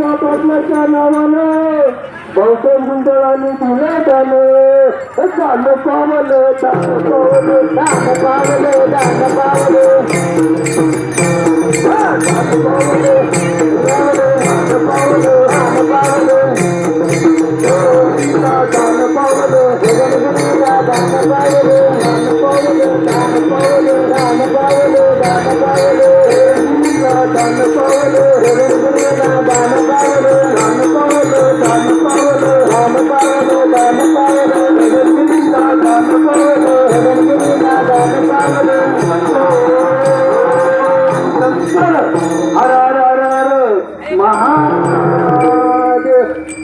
या बदलाच्या नावाने बहुतेक गुंडळांनी दिले त्याने चाल पावले चाल पावले चाल पावले चाल पावले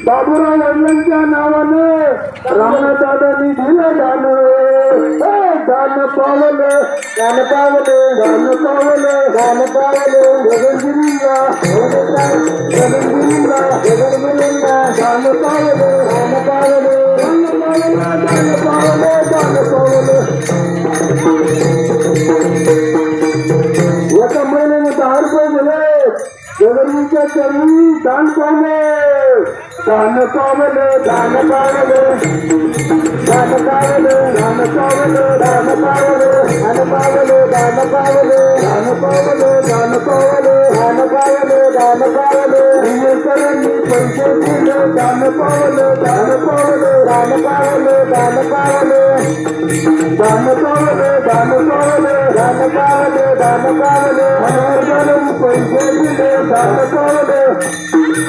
बाबुराव वडिलांच्या नावानं रामदादांनी दिलं दान हे दान पावलं दान पावलं दान पावलं दान पावलं. गगनगिरीला गगनगिरीला गगनगिरीला दान पावलं दान पावलं दान पावलं दान पावलं दान पावलं. एका महिन्याने दहा रुपये दिले. गगनगिरीच्या चरणी दान Rama కావలు Rama కావలు Rama కావలు Rama కావలు Rama కావలు Rama కావలు Rama కావలు Rama కావలు Rama కావలు Rama కావలు Rama కావలు ప్రియకరణి పంచేతిలో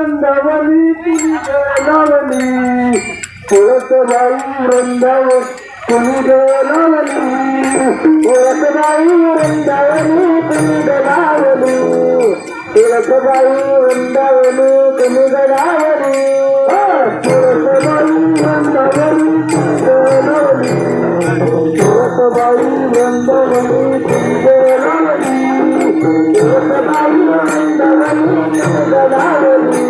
Rindavani Pudigalavani Puratavai Rindavani Pudigalavani Puratavai Rindavani Pudigalavani Puratavai Rindavani Pudigalavani Puratavai Rindavani Pudigalavani Puratavai Rindavani Pudigalavani Puratavai Rindavani Pudigalavani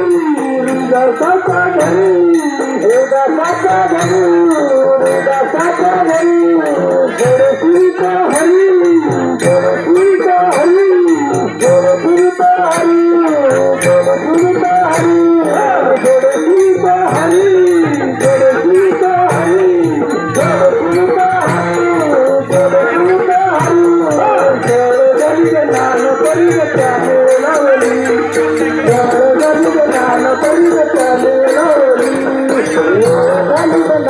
Hari Hari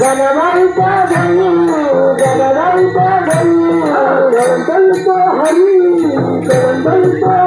గణవంప Hari గణవంప